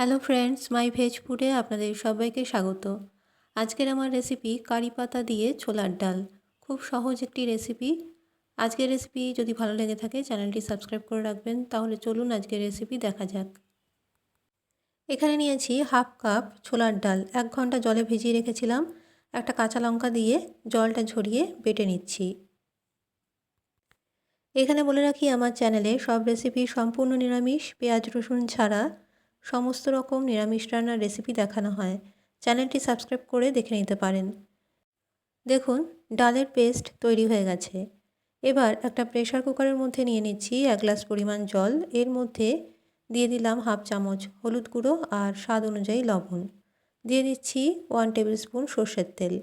Hello friends মাই veg ফুডে আপনাদের সবাইকে স্বাগত। আজকের আমার রেসিপি কারি পাতা দিয়ে ছোলার ডাল। খুব সহজ একটি রেসিপি আজকের রেসিপি যদি ভালো লেগে থাকে চ্যানেলটি সাবস্ক্রাইব করে রাখবেন। তাহলে চলুন আজকের রেসিপি দেখা যাক। এখানে নিয়েছি হাফ কাপ ছোলার ডাল। এক ঘণ্টা জলে ভিজিয়ে রেখেছিলাম। একটা কাঁচা লঙ্কা দিয়ে জলটা ঝরিয়ে বেটে নিচ্ছি। এখানে বলে রাখি, আমার চ্যানেলে সব রেসিপি সম্পূর্ণ নিরামিষ। পেঁয়াজ, রসুন ছাড়া সমস্ত রকম নিরামিষ রান্নার রেসিপি দেখানো হয়। চ্যানেলটি সাবস্ক্রাইব করে দেখে নিতে পারেন। দেখুন, ডালের পেস্ট তৈরি হয়ে গেছে। এবার একটা প্রেশার কুকারের মধ্যে নিয়ে নিচ্ছি এক গ্লাস পরিমাণ জল। এর মধ্যে দিয়ে দিলাম হাফ চামচ হলুদ গুঁড়ো আর স্বাদ অনুযায়ী লবণ। দিয়ে দিচ্ছি ওয়ান টেবিল স্পুন সর্ষের তেল।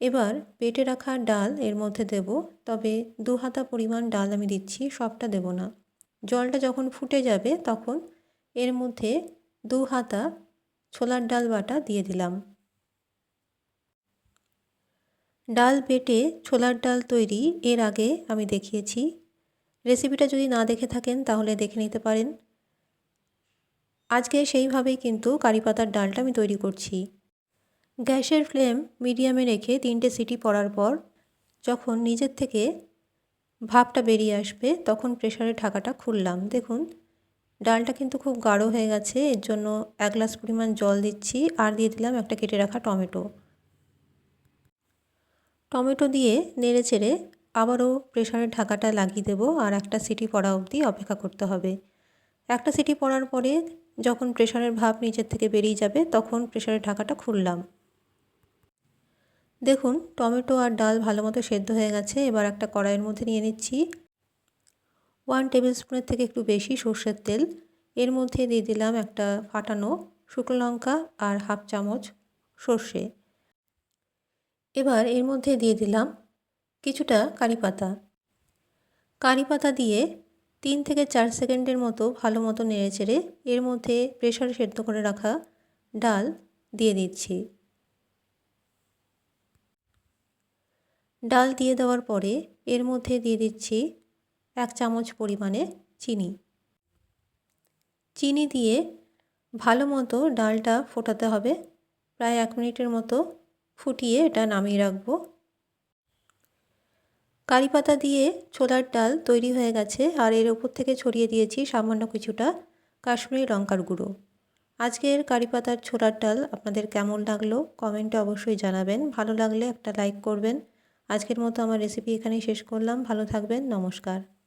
এবার পেটে রাখা ডাল এর মধ্যে দেব, তবে দু হাতা পরিমাণ ডাল আমি দিচ্ছি, সবটা দেব না। জলটা যখন ফুটে যাবে, তখন এর মধ্যে দু হাতা ছোলার ডাল বাটা দিয়ে দিলাম। ডাল বেটে ছোলার ডাল তৈরি, এর আগে আমি দেখিয়েছি। রেসিপিটা যদি না দেখে থাকেন, তাহলে দেখে নিতে পারেন। আজকে সেইভাবেই কিন্তু কারি পাতার ডালটা আমি তৈরি করছি। গ্যাসের ফ্লেম মিডিয়ামে রেখে তিনটে সিটি পড়ার পর, যখন নিজের থেকে ভাপটা বেরিয়ে আসবে, তখন প্রেশারের ঢাকাটা খুললাম। দেখুন ডালটা কিন্তু খুব গাঢ় হয়ে গেছে, এর জন্য এক গ্লাস পরিমাণ জল দিচ্ছি আর দিয়ে দিলাম একটা কেটে রাখা টমেটো। টমেটো দিয়ে নেড়ে চেড়ে আবারও প্রেশারের ঢাকাটা লাগিয়ে দেবো আর একটা সিটি পড়া অবধি অপেক্ষা করতে হবে। একটা সিটি পড়ার পরে যখন প্রেশারের ভাব নিচের থেকে বেরিয়ে যাবে তখন প্রেশারের ঢাকাটা খুললাম। দেখুন, টমেটো আর ডাল ভালো মতো সেদ্ধ হয়ে গেছে, এবার একটা কড়াইয়ের মধ্যে নিয়ে নিচ্ছি। ওয়ান টেবিল স্পুনের থেকে একটু বেশি সর্ষের তেল। এর মধ্যে দিয়ে দিলাম একটা ফাটানো শুকনো লঙ্কা আর হাফ চামচ সর্ষে। এবার এর মধ্যে দিয়ে দিলাম কিছুটা কারি পাতা। কারি পাতা দিয়ে তিন থেকে চার সেকেন্ডের মতো ভালো মতো নেড়ে চেড়ে এর মধ্যে প্রেশারে সেদ্ধ করে রাখা ডাল দিয়ে দিচ্ছি। ডাল দিয়ে দেওয়ার পরে এর মধ্যে দিয়ে দিচ্ছি এক চামচ পরিমাণে চিনি। চিনি দিয়ে ভালো মতো ডালটা ফোটাতে হবে। প্রায় এক মিনিটের মতো ফুটিয়ে এটা নামিয়ে রাখব। কারি পাতা দিয়ে ছোলার ডাল তৈরি হয়ে গেছে আর এর ওপর থেকে ছড়িয়ে দিয়েছি সামান্য কিছুটা কাশ্মীরি লঙ্কার গুঁড়ো। আজকের কারি পাতার ছোলার ডাল আপনাদের কেমন লাগল কমেন্টে অবশ্যই জানাবেন। ভালো লাগলে একটা লাইক করবেন। আজকের মতো আমার রেসিপি এখানেই শেষ করলাম। ভালো থাকবেন। নমস্কার।